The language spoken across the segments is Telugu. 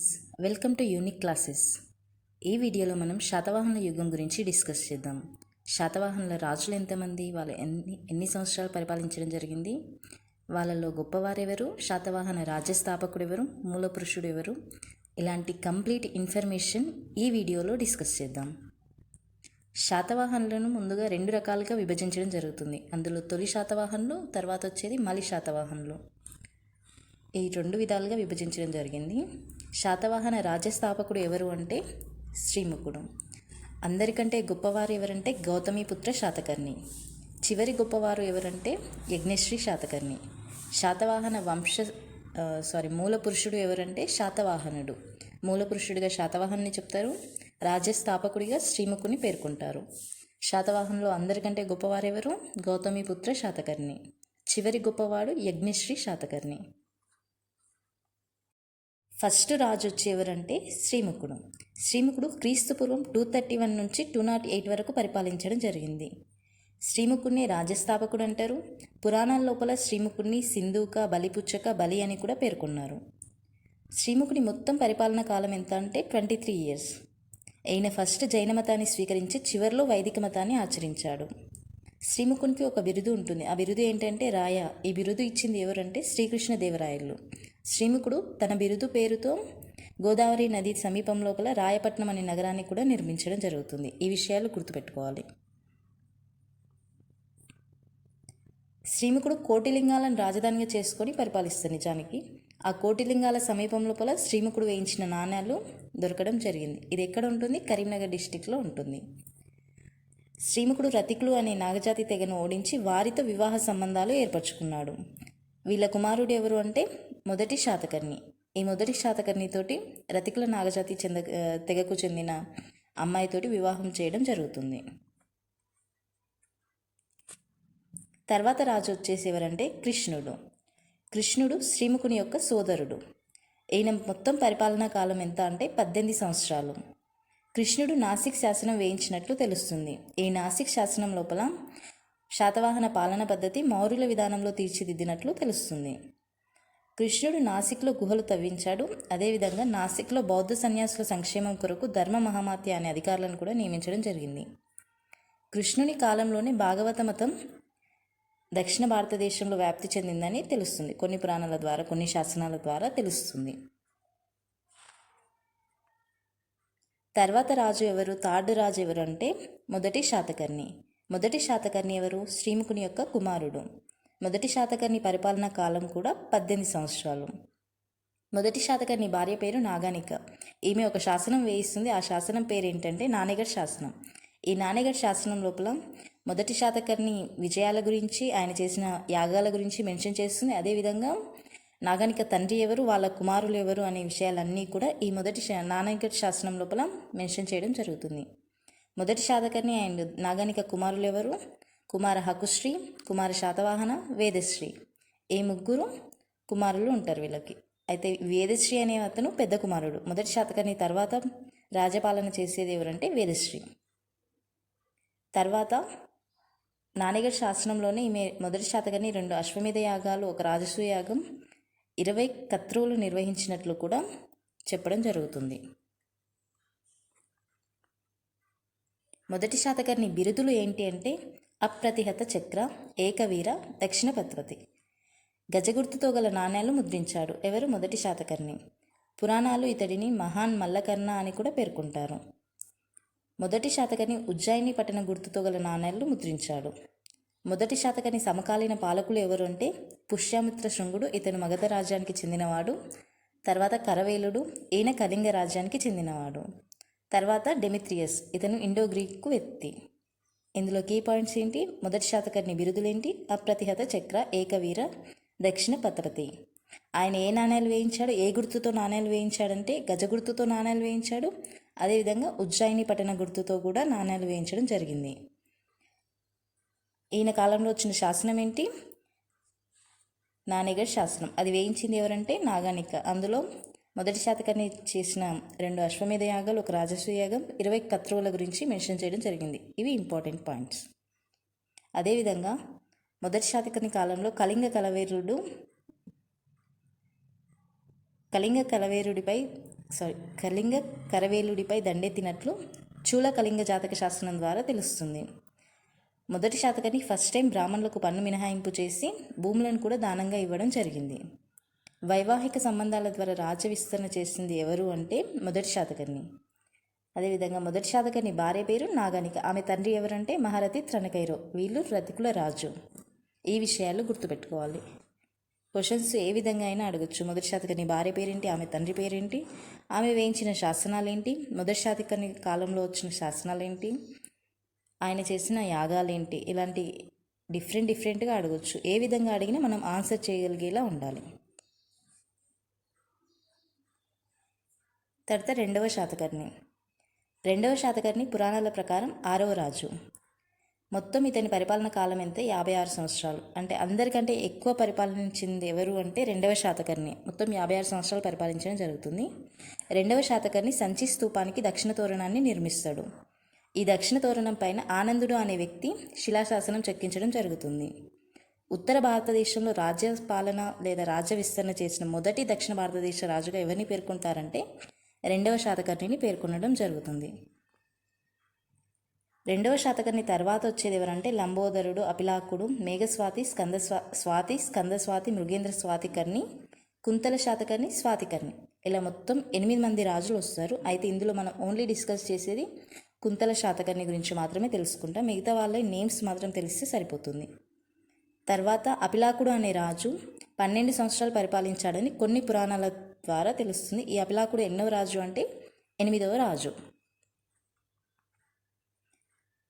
Friends welcome to unique classes ఈ వీడియోలో మనం శాతవాహనుల యుగం గురించి డిస్కస్ చేద్దాం. శాతవాహనుల రాజులు ఎంతమంది? వాళ్ళు ఎన్ని ఎన్ని సంవత్సరాలు పరిపాలించడం జరిగింది? వాళ్ళలో గొప్పవారెవరు? శాతవాహన రాజ్యస్థాపకుడు ఎవరు? మూలపురుషుడు ఎవరు? ఇలాంటి కంప్లీట్ ఇన్ఫర్మేషన్ ఈ వీడియోలో డిస్కస్ చేద్దాం. శాతవాహనులను ముందుగా రెండు రకాలుగా విభజించడం జరుగుతుంది. అందులో తొలి శాతవాహనులు తర్వాత వచ్చేది మలి శాతవాహనులు. ఈ రెండు విధాలుగా విభజించడం జరిగింది. శాతవాహన రాజ్యస్థాపకుడు ఎవరు అంటే శ్రీముఖుడు అందరికంటే గొప్పవారు ఎవరంటే గౌతమిపుత్ర శాతకర్ణి. చివరి గొప్పవారు ఎవరంటే యజ్ఞశ్రీ శాతకర్ణి. శాతవాహన వంశ సారీ మూల పురుషుడు ఎవరంటే శాతవాహనుడు. మూల పురుషుడిగా శాతవాహన్ని చెప్తారు రాజ్యస్థాపకుడిగా శ్రీముఖుని పేర్కొంటారు. శాతవాహనంలో అందరికంటే గొప్పవారు ఎవరు గౌతమిపుత్ర శాతకర్ణి. చివరి గొప్పవాడు యజ్ఞశ్రీ శాతకర్ణి. ఫస్ట్ రాజు వచ్చేవరంటే శ్రీముఖుడు. శ్రీముఖుడు క్రీస్తుపూర్వం టూ థర్టీ వన్ నుంచి టూ నాట్ ఎయిట్ వరకు పరిపాలించడం జరిగింది. శ్రీముఖుడిని రాజస్థాపకుడు అంటారు. పురాణాల లోపల శ్రీముఖుడిని సింధూక బలిపుచ్చక బలి అని కూడా పేర్కొన్నారు. శ్రీముఖుడి మొత్తం పరిపాలన కాలం ఎంత అంటే ట్వంటీ త్రీ ఇయర్స్ ఈయన ఫస్ట్ జైన మతాన్ని స్వీకరించి చివరిలో వైదిక మతాన్ని ఆచరించాడు. శ్రీముఖునికి ఒక బిరుదు ఉంటుంది. ఆ బిరుదు ఏంటంటే రాయ. ఈ బిరుదు ఇచ్చింది ఎవరంటే శ్రీకృష్ణదేవరాయలు. శ్రీముఖుడు తన బిరుదు పేరుతో గోదావరి నది సమీపం లోపల రాయపట్నం అనే నగరాన్ని కూడా నిర్మించడం జరుగుతుంది. ఈ విషయాలు గుర్తుపెట్టుకోవాలి. శ్రీముఖుడు కోటిలింగాలను రాజధానిగా చేసుకొని పరిపాలిస్తారు నిజానికి. ఆ కోటిలింగాల సమీపం లోపల శ్రీముఖుడు వేయించిన నాణ్యాలు దొరకడం జరిగింది. ఇది ఎక్కడ ఉంటుంది? కరీంనగర్ డిస్టిక్లో ఉంటుంది. శ్రీముఖుడు రతికులు అనే నాగజాతి తెగను ఓడించి వారితో వివాహ సంబంధాలు ఏర్పరచుకున్నాడు. వీళ్ళ కుమారుడు ఎవరు అంటే మొదటి శాతకర్ణి. ఈ మొదటి శాతకర్ణితోటి రతికుల నాగజాతి చెంద తెగకు చెందిన అమ్మాయితోటి వివాహం చేయడం జరుగుతుంది. తర్వాత రాజు వచ్చేసి కృష్ణుడు. కృష్ణుడు శ్రీముఖుని యొక్క సోదరుడు. ఈయన మొత్తం పరిపాలనా కాలం ఎంత అంటే పద్దెనిమిది సంవత్సరాలు. కృష్ణుడు నాసిక్ శాసనం వేయించినట్లు తెలుస్తుంది. ఈ నాసిక్ శాసనం లోపల శాతవాహన పాలన పద్ధతి మౌర్యుల విధానంలో తీర్చిదిద్దినట్లు తెలుస్తుంది. కృష్ణుడు నాసిక్లో గుహలు తవ్వించాడు. అదేవిధంగా నాసిక్లో బౌద్ధ సన్యాసుల సంక్షేమం కొరకు ధర్మ మహామాత్య అనే అధికారులను కూడా నియమించడం జరిగింది. కృష్ణుని కాలంలోనే భాగవత మతం దక్షిణ భారతదేశంలో వ్యాప్తి చెందిందని తెలుస్తుంది. కొన్ని పురాణాల ద్వారా కొన్ని శాసనాల ద్వారా తెలుస్తుంది. తర్వాత రాజు ఎవరు థర్డ్ రాజు ఎవరు అంటే మొదటి శాతకర్ణి. మొదటి శాతకర్ణి ఎవరు? శ్రీముఖుని యొక్క కుమారుడు. మొదటి శాతకర్ణి పరిపాలనా కాలం కూడా పద్దెనిమిది సంవత్సరాలు. మొదటి శాతకర్ణి భార్య పేరు నాగానిక. ఈమె ఒక శాసనం వేయిస్తుంది. ఆ శాసనం పేరు ఏంటంటే నానేగఢ్ శాసనం. ఈ నానేగఢ్ శాసనం లోపల మొదటి శాతకర్ణి విజయాల గురించి ఆయన చేసిన యాగాల గురించి మెన్షన్ చేస్తుంది. అదేవిధంగా నాగానిక తండ్రి ఎవరు వాళ్ళ కుమారులు ఎవరు అనే విషయాలన్నీ కూడా ఈ మొదటి శా- శాసనం లోపల మెన్షన్ చేయడం జరుగుతుంది. మొదటి శాతకర్ణి అండ్ నాగానిక కుమారులు ఎవరు కుమార హకుశ్రీ కుమార శాతవాహన వేదశ్రీ. ఈ ముగ్గురు కుమారులు ఉంటారు వీళ్ళకి. అయితే వేదశ్రీ అనే అతను పెద్ద కుమారుడు. మొదటి శాతకర్ణి తర్వాత రాజపాలన చేసేది ఎవరంటే వేదశ్రీ. తర్వాత నానిగఢ్ శాసనంలోనే ఈమె మొదటి శాతకర్ణి రెండు అశ్వమేధ యాగాలు ఒక రాజసూయ యాగం ఇరవై కత్రువులు నిర్వహించినట్లు కూడా చెప్పడం జరుగుతుంది. మొదటి శాతకర్ణి బిరుదులు ఏంటి అంటే అప్రతిహత చక్ర ఏకవీర దక్షిణ పత్వతి గజగుర్తుతో గల నాణ్యాలు ముద్రించాడు ఎవరు? మొదటి శాతకర్ణి. పురాణాలు ఇతడిని మహాన్ మల్లకర్ణ అని కూడా పేర్కొంటారు. మొదటి శాతకర్ణి ఉజ్జాయిని పట్టణ గుర్తుతో గల నాణ్యాలు ముద్రించాడు. మొదటి శాతకర్ణి సమకాలీన పాలకులు ఎవరు అంటే? పుష్యామిత్ర శృంగుడు ఇతను మగధ రాజ్యానికి చెందినవాడు. తర్వాత కరవేలుడు ఈయన కళింగ రాజ్యానికి చెందినవాడు. తర్వాత డెమిత్రియస్ ఇతను ఇండో గ్రీకు వ్యక్తి. ఇందులో కీ పాయింట్స్ ఏంటి? మొదటి శాతకర్ణి బిరుదులేంటి? అప్రతిహత చక్ర ఏకవీర దక్షిణ పత్రతి ఆయన ఏ నాణ్యాలు వేయించాడు? ఏ గుర్తుతో నాణ్యాలు వేయించాడంటే గజ గుర్తుతో నాణ్యాలు వేయించాడు. అదేవిధంగా ఉజ్జాయిని పట్టణ గుర్తుతో కూడా నాణ్యాలు వేయించడం జరిగింది. ఈయన కాలంలో వచ్చిన శాసనం ఏంటి? నానేగఢ్ శాసనం. అది వేయించింది ఎవరంటే నాగానిక అందులో మొదటి శాతకర్ణి చేసిన రెండు అశ్వమేధ యాగాలు ఒక రాజస్వ యాగం ఇరవై కత్రువుల గురించి మెన్షన్ చేయడం జరిగింది. ఇవి ఇంపార్టెంట్ పాయింట్స్. అదేవిధంగా మొదటి శాతకర్ణి కాలంలో కళింగ కలవేరుడు కళింగ కలవేరుడిపై సారీ కళింగ కరవేలుడిపై దండెత్తినట్లు చూల కళింగ జాతక శాస్త్రం ద్వారా తెలుస్తుంది. మొదటి శాతకాన్ని ఫస్ట్ టైం బ్రాహ్మణులకు పన్ను మినహాయింపు చేసి భూములను కూడా దానంగా ఇవ్వడం జరిగింది. వైవాహిక సంబంధాల ద్వారా రాజ్య విస్తరణ చేసింది ఎవరు అంటే మొదటి శాతకర్ణి. అదేవిధంగా మొదటి శాతకర్ణి భార్య పేరు నాగనిక. ఆమె తండ్రి ఎవరంటే మహారథి త్రణకైరో వీళ్ళు రతికుల రాజు. ఈ విషయాలు గుర్తుపెట్టుకోవాలి. క్వశ్చన్స్ ఏ విధంగా అయినా అడగచ్చు. మొదటి శాతకర్ణి భార్య పేరేంటి? ఆమె తండ్రి పేరేంటి? ఆమె వేయించిన శాసనాలేంటి? మొదటి శాతకర్ణి కాలంలో వచ్చిన శాసనాలేంటి? ఆయన చేసిన యాగాలేంటి? ఇలాంటి డిఫరెంట్ డిఫరెంట్గా అడగచ్చు. ఏ విధంగా అడిగినా మనం ఆన్సర్ చేయగలిగేలా ఉండాలి. తర్వాత రెండవ శాతకర్ణి. రెండవ శాతకర్ణి పురాణాల ప్రకారం ఆరవ రాజు. మొత్తం ఇతని పరిపాలన కాలం ఎంత? యాభై ఆరు సంవత్సరాలు. అంటే అందరికంటే ఎక్కువ పరిపాలించింది ఎవరు అంటే రెండవ శాతకర్ణి. మొత్తం యాభై ఆరు సంవత్సరాలు పరిపాలించడం జరుగుతుంది. రెండవ శాతకర్ణి సంచి స్తూపానికి దక్షిణ తోరణాన్ని నిర్మిస్తాడు. ఈ దక్షిణ తోరణం పైన ఆనందుడు అనే వ్యక్తి శిలాశాసనం చెక్కించడం జరుగుతుంది. ఉత్తర భారతదేశంలో రాజ్య పాలన లేదా రాజ్య విస్తరణ చేసిన మొదటి దక్షిణ భారతదేశ రాజుగా ఎవరిని పేర్కొంటారంటే రెండవ శాతకర్ణిని పేర్కొనడం జరుగుతుంది. రెండవ శాతకర్ణి తర్వాత వచ్చేది ఎవరంటే లంబోదరుడు అపిలాకుడు మేఘస్వాతి స్కందస్వా స్వాతి స్కందస్వాతి మృగేంద్ర స్వాతికర్ణి కుంతల శాతకర్ణి స్వాతికర్ణి. ఇలా మొత్తం ఎనిమిది మంది రాజులు వస్తారు. అయితే ఇందులో మనం ఓన్లీ డిస్కస్ చేసేది కుంతల శాతకర్ణి గురించి మాత్రమే తెలుసుకుంటాం. మిగతా వాళ్ళ నేమ్స్ మాత్రం తెలిస్తే సరిపోతుంది. తర్వాత అపిలాకుడు అనే రాజు పన్నెండు సంవత్సరాలు పరిపాలించాడని కొన్ని పురాణాల ద్వారా తెలుస్తుంది. ఈ అభిలాకుడు ఎన్నో రాజు అంటే ఎనిమిదవ రాజు.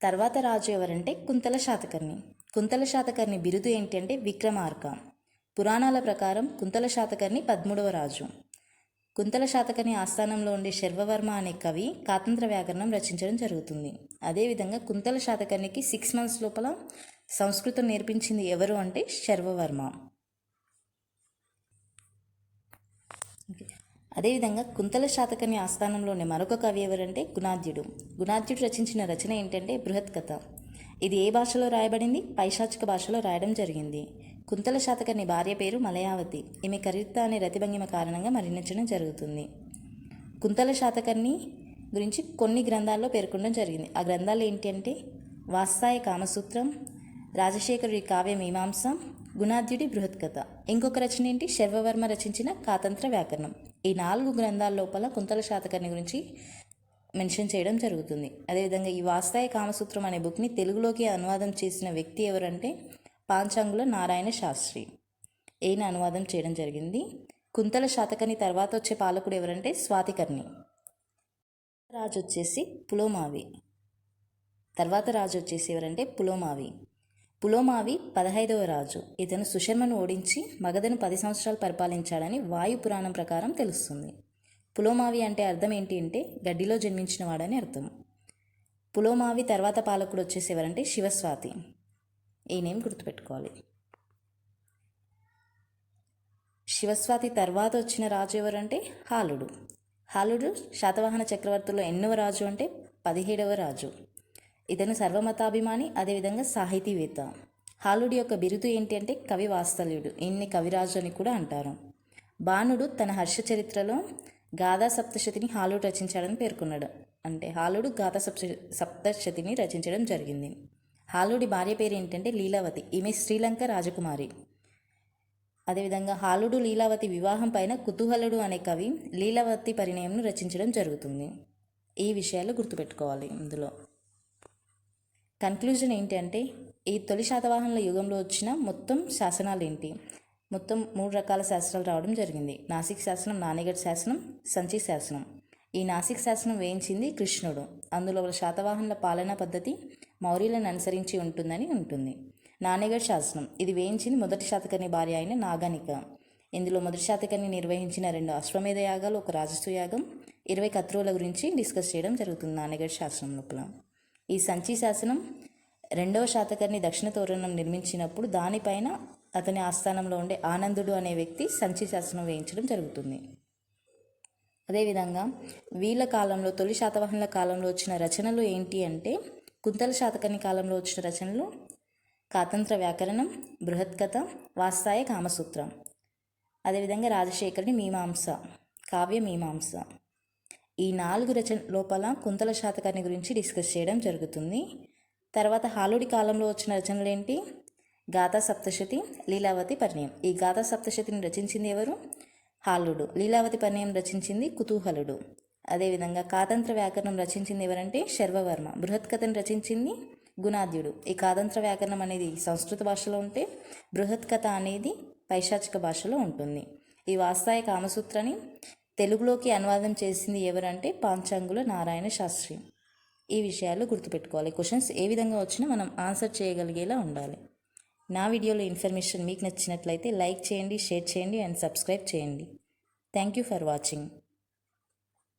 తర్వాత రాజు ఎవరంటే కుంతల శాతకర్ణి. కుంతల శాతకర్ణి బిరుదు ఏంటి అంటే విక్రమార్క. పురాణాల ప్రకారం కుంతల శాతకర్ణి పదమూడవ రాజు. కుంతల శాతకర్ణి ఆస్థానంలో ఉండే శర్వవర్మ అనే కవి కాతంత్ర వ్యాకరణం రచించడం జరుగుతుంది. అదేవిధంగా కుంతల శాతకర్ణికి సిక్స్ మంత్స్ లోపల సంస్కృతం నేర్పించింది ఎవరు అంటే శర్వవర్మ. అదేవిధంగా కుంతల శాతకర్ణి ఆస్థానంలోని మరొక కవి ఎవరంటే గుణాద్యుడు గుణాద్యుడు రచించిన రచన ఏంటంటే బృహత్ కథ. ఇది ఏ భాషలో రాయబడింది? పైశాచిక భాషలో రాయడం జరిగింది. కుంతల శాతకర్ణి భార్య పేరు మలయావతి. ఈమె కరిత అనే రతిభంగిమ కారణంగా మరణించడం జరుగుతుంది. కుంతల శాతకర్ణి గురించి కొన్ని గ్రంథాల్లో పేర్కొనడం జరిగింది. ఆ గ్రంథాలు ఏంటంటే వాస్తాయ కామసూత్రం రాజశేఖరుడి కావ్య మీమాంస గుణాద్యుడి బృహత్ కథ. ఇంకొక రచన ఏంటి? శర్వవర్మ రచించిన కాతంత్ర వ్యాకరణం. ఈ నాలుగు గ్రంథాల లోపల కుంతల శాతకర్ణి గురించి మెన్షన్ చేయడం జరుగుతుంది. అదేవిధంగా ఈ వాస్తాయ కామసూత్రం అనే బుక్ని తెలుగులోకి అనువాదం చేసిన వ్యక్తి ఎవరంటే పాంచాంగుల నారాయణ శాస్త్రి. ఈయన అనువాదం చేయడం జరిగింది. కుంతల శాతకర్ణి తర్వాత వచ్చే పాలకుడు ఎవరంటే స్వాతికర్ణి. రాజు వచ్చేసి పులోమావి. తర్వాత రాజు వచ్చేసి ఎవరంటే పులోమావి. పులోమావి పదహైదవ రాజు. ఇతను సుశర్మను ఓడించి మగధను పది సంవత్సరాలు పరిపాలించాడని వాయు పురాణం ప్రకారం తెలుస్తుంది. పులోమావి అంటే అర్థం ఏంటి అంటే గడ్డిలో జన్మించిన వాడని అర్థం. పులోమావి తర్వాత పాలకుడు వచ్చేసి ఎవరంటే శివస్వాతి. ఈ నేమ్ గుర్తుపెట్టుకోవాలి. శివస్వాతి తర్వాత వచ్చిన రాజు ఎవరంటే హాలుడు. హాలుడు శాతవాహన చక్రవర్తుల్లో ఎన్నవ రాజు అంటే పదిహేడవ రాజు. ఇతను సర్వమతాభిమాని అదేవిధంగా సాహితీవేత్త. హాలుడి యొక్క బిరుదు ఏంటి అంటే కవి వాత్సల్యుడు. ఈయన్ని కవిరాజు అని కూడా అంటారు. బాణుడు తన హర్ష చరిత్రలో గాథా సప్తశతిని హాలుడు రచించాడని పేర్కొన్నాడు. అంటే హాలుడు గాథా సప్త సప్తశతిని రచించడం జరిగింది. హాలుడి భార్య పేరు ఏంటంటే లీలావతి. ఈమె శ్రీలంక రాజకుమారి. అదేవిధంగా హాలుడు లీలావతి వివాహం పైన కుతూహలుడు అనే కవి లీలావతి పరిణయంను రచించడం జరుగుతుంది. ఈ విషయాలు గుర్తుపెట్టుకోవాలి ఇందులో. కన్క్లూజన్ ఏంటి అంటే ఈ తొలి శాతవాహనుల యుగంలో వచ్చిన మొత్తం శాసనాలు ఏంటి మొత్తం మూడు రకాల శాసనాలు రావడం జరిగింది. నాసిక్ శాసనం నానిగఢ్ శాసనం సంచి శాసనం. ఈ నాసిక్ శాసనం వేయించింది కృష్ణుడు. అందులో శాతవాహనుల పాలనా పద్ధతి మౌర్యులను అనుసరించి ఉంటుందని ఉంటుంది. నానిగఢ్ శాసనం. ఇది వేయించింది మొదటి శాతకర్ణి భార్య అయిన నాగనిక. ఇందులో మొదటి శాతకర్ణి నిర్వహించిన రెండు అశ్వమేధ యాగాలు ఒక రాజస్వ యాగం ఇరవై కత్రువుల గురించి డిస్కస్ చేయడం జరుగుతుంది నానిగఢ్ శాసనం లోపల. ఈ సంచి శాసనం రెండవ శాతకర్ణి దక్షిణ తోరణం నిర్మించినప్పుడు దానిపైన అతని ఆస్థానంలో ఉండే ఆనందుడు అనే వ్యక్తి సంచి శాసనం వేయించడం జరుగుతుంది. అదేవిధంగా వీళ్ళ కాలంలో తొలి శాతవాహనుల కాలంలో వచ్చిన రచనలు ఏంటి అంటే కుంతల శాతకర్ణి కాలంలో వచ్చిన రచనలు కాతంత్ర వ్యాకరణం బృహత్ కథ వాస్తాయ కామసూత్రం. అదేవిధంగా రాజశేఖరుని మీమాంస కావ్య మీమాంస. ఈ నాలుగు రచన లోపల కుంతల శాతకర్ణి గురించి డిస్కస్ చేయడం జరుగుతుంది. తర్వాత హాలుడి కాలంలో వచ్చిన రచనలు ఏంటి గాథా సప్తశతి లీలావతి పరిణయం. ఈ గాథా సప్తశతిని రచించింది ఎవరు? హాలుడు. లీలావతి పరిణయం రచించింది కుతూహలుడు. అదేవిధంగా కాతంత్ర వ్యాకరణం రచించింది ఎవరంటే శర్వవర్మ. బృహత్కథను రచించింది గుణాద్యుడు. ఈ కాతంత్ర వ్యాకరణం అనేది సంస్కృత భాషలో ఉంటే బృహత్ కథ అనేది పైశాచిక భాషలో ఉంటుంది. ఈ వాస్తాయ కామసూత్రని తెలుగులోకి అనువాదం చేసింది ఎవరంటే పాంచాంగుల నారాయణ శాస్త్రి. ఈ విషయాలు గుర్తుపెట్టుకోవాలి. క్వశ్చన్స్ ఏ విధంగా వచ్చినా మనం ఆన్సర్ చేయగలిగేలా ఉండాలి. నా వీడియోలో ఇన్ఫర్మేషన్ మీకు నచ్చినట్లయితే లైక్ చేయండి షేర్ చేయండి అండ్ సబ్స్క్రైబ్ చేయండి. Thank you for watching